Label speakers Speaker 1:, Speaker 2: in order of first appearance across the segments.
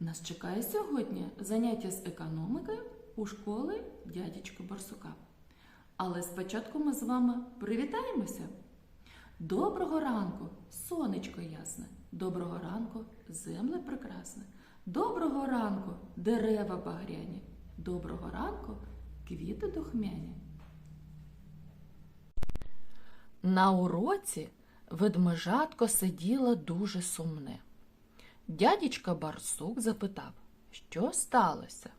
Speaker 1: Нас чекає сьогодні заняття з економики у школи дядечка Барсука. Але спочатку ми з вами привітаємося. Доброго ранку, сонечко ясне. Доброго ранку, земле прекрасне. Доброго ранку, дерева багряні. Доброго ранку, квіти духмяні. На уроці ведмежатко сиділо дуже сумне. Дядечка Барсук запитав, що сталося.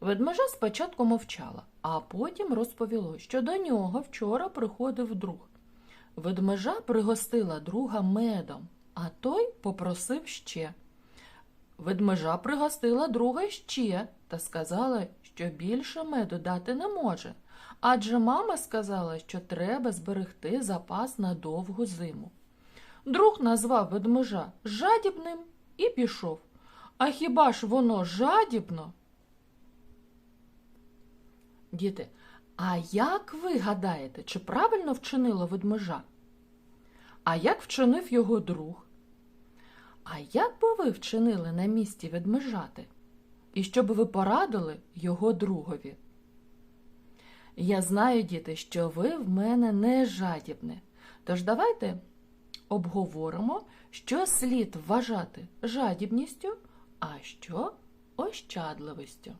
Speaker 1: Ведмежа спочатку мовчала, а потім розповіло, що до нього вчора приходив друг. Ведмежа пригостила друга медом, а той попросив ще. Ведмежа пригостила друга ще та сказала, що більше меду дати не може, адже мама сказала, що треба зберегти запас на довгу зиму. Друг назвав ведмежа жадібним і пішов. А хіба ж воно жадібно? Діти, а як ви гадаєте, чи правильно вчинило ведмежа? А як вчинив його друг? А як би ви вчинили на місці ведмежати? І що би ви порадили його другові? Я знаю, діти, що ви в мене не жадібне. Тож давайте обговоримо, що слід вважати жадібністю, а що ощадливістю.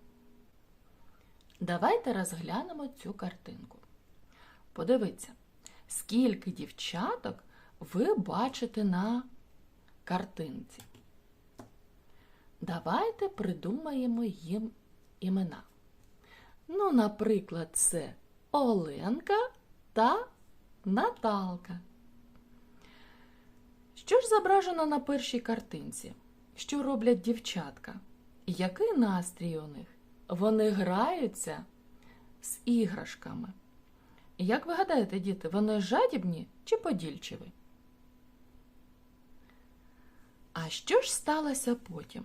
Speaker 1: Давайте розглянемо цю картинку. Подивіться, скільки дівчаток ви бачите на картинці. Давайте придумаємо їм імена. Ну, наприклад, це Оленка та Наталка. Що ж зображено на першій картинці? Що роблять дівчатка? Який настрій у них? Вони граються з іграшками. Як ви гадаєте, діти, вони жадібні чи подільчиві? А що ж сталося потім?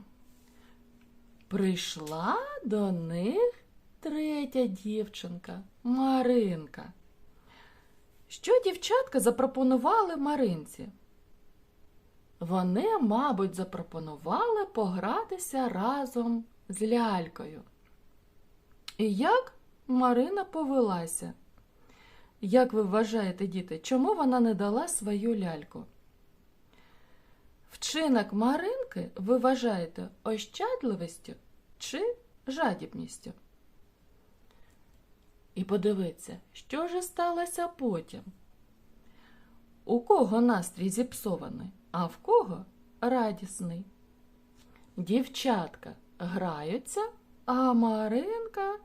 Speaker 1: Прийшла до них третя дівчинка Маринка. Що дівчатка запропонували Маринці? Вони, мабуть, запропонували погратися разом з лялькою. І як Марина повелася? Як ви вважаєте, діти, чому вона не дала свою ляльку? Вчинок Маринки ви вважаєте ощадливістю чи жадібністю? І подивіться, що ж сталося потім. У кого настрій зіпсований, а в кого радісний? Дівчатка граються, а Маринка,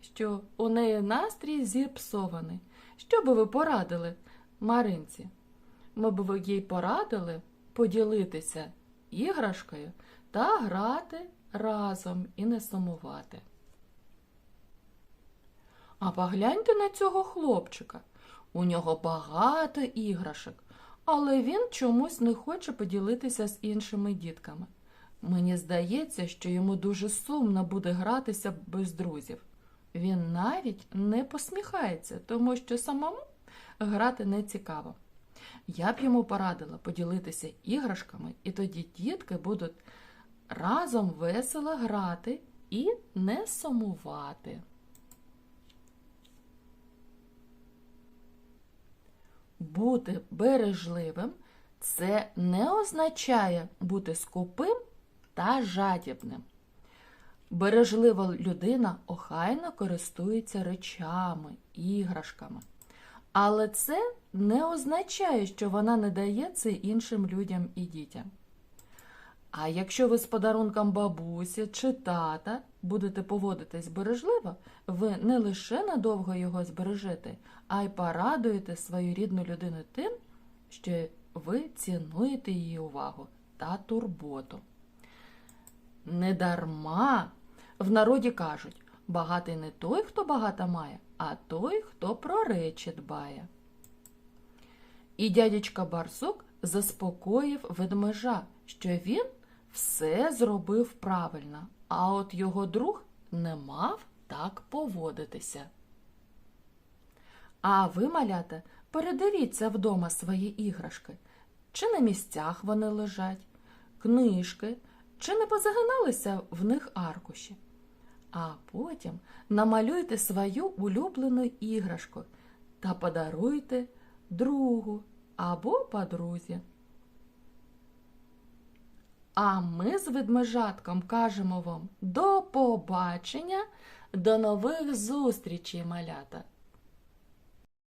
Speaker 1: що у неї настрій зіпсований. Що би ви порадили Маринці? Ми б їй порадили поділитися іграшкою та грати разом і не сумувати. А погляньте на цього хлопчика. У нього багато іграшок, але він чомусь не хоче поділитися з іншими дітками. Мені здається, що йому дуже сумно буде гратися без друзів. Він навіть не посміхається, тому що самому грати не цікаво. Я б йому порадила поділитися іграшками, і тоді дітки будуть разом весело грати і не сумувати. Бути бережливим це не означає бути скупим та жадібним. Бережлива людина охайно користується речами, іграшками. Але це не означає, що вона не дає це іншим людям і дітям. А якщо ви з подарунком бабусі чи тата будете поводитись бережливо, ви не лише надовго його збережете, а й порадуєте свою рідну людину тим, що ви цінуєте її увагу та турботу. Недарма в народі кажуть, багатий не той, хто багато має, а той, хто про речі дбає. І дядечка Барсук заспокоїв ведмежа, що він все зробив правильно, а от його друг не мав так поводитися. А ви, малята, передивіться вдома свої іграшки. Чи на місцях вони лежать, книжки, чи не позагиналися в них аркуші. А потім намалюйте свою улюблену іграшку та подаруйте другу або подрузі. А ми з ведмежатком кажемо вам до побачення, до нових зустрічей, малята!